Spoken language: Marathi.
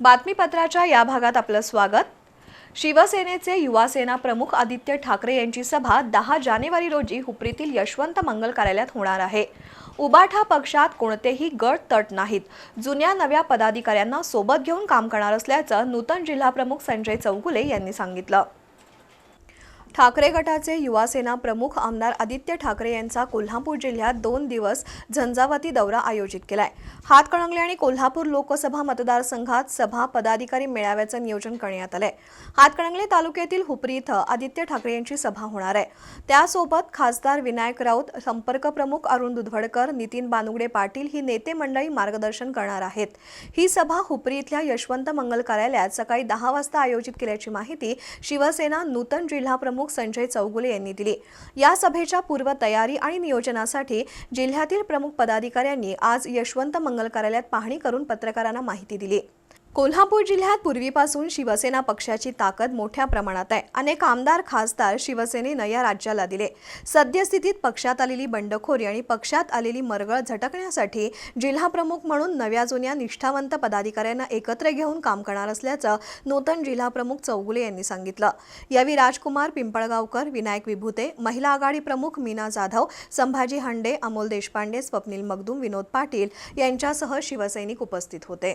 बातमीपत्राच्या या भागात आपलं स्वागत. शिवसेनेचे युवासेना प्रमुख आदित्य ठाकरे यांची सभा दहा जानेवारी रोजी हुपरीतील यशवंत मंगल कार्यालयात होणार आहे. उबाठा पक्षात कोणतेही गट तट नाहीत. जुन्या नव्या पदाधिकाऱ्यांना सोबत घेऊन काम करणार असल्याचं नूतन जिल्हाप्रमुख संजय चौगुले यांनी सांगितलं. ठाकरे गटाचे युवासेना प्रमुख आमदार आदित्य ठाकरे यांचा कोल्हापूर जिल्ह्यात दोन दिवस झंझावाती दौरा आयोजित केलाय. हातकणंगले आणि कोल्हापूर लोकसभा मतदारसंघात सभा पदाधिकारी मेळाव्याचं नियोजन करण्यात आलंय. हातकणंगले तालुक्यातील हुपरी इथं आदित्य ठाकरे यांची सभा होणार आहे. त्यासोबत खासदार विनायक राऊत संपर्क प्रमुख अरुण दुधवडकर नितीन बानुगडे पाटील ही नेते मंडळी मार्गदर्शन करणार आहेत. ही सभा हुपरी इथल्या यशवंत मंगल कार्यालयात सकाळी दहा वाजता आयोजित केल्याची माहिती शिवसेना नूतन जिल्हा प्रमुख संजय चौगुले यांनी दिली. या सभेच्या पूर्वतयारी आणि नियोजनासाठी जिल्ह्यातील प्रमुख पदाधिकाऱ्यांनी आज यशवंत मंगल कार्यालयात पाहणी करून पत्रकारांना माहिती दिली. कोल्हापूर जिल्ह्यात पूर्वीपासून शिवसेना पक्षाची ताकद मोठ्या प्रमाणात आहे. अनेक आमदार खासदार शिवसेनेनं या राज्याला दिले. सद्यस्थितीत पक्षात आलेली बंडखोरी आणि पक्षात आलेली मरगळ झटकण्यासाठी जिल्हाप्रमुख म्हणून नव्या जुन्या निष्ठावंत पदाधिकाऱ्यांना एकत्र घेऊन काम करणार असल्याचं नूतन जिल्हाप्रमुख चौगुले यांनी सांगितलं. यावेळी राजकुमार पिंपळगावकर विनायक विभूते महिला आघाडी प्रमुख मीना जाधव संभाजी हंडे अमोल देशपांडे स्वप्नील मगदूम विनोद पाटील यांच्यासह शिवसैनिक उपस्थित होते.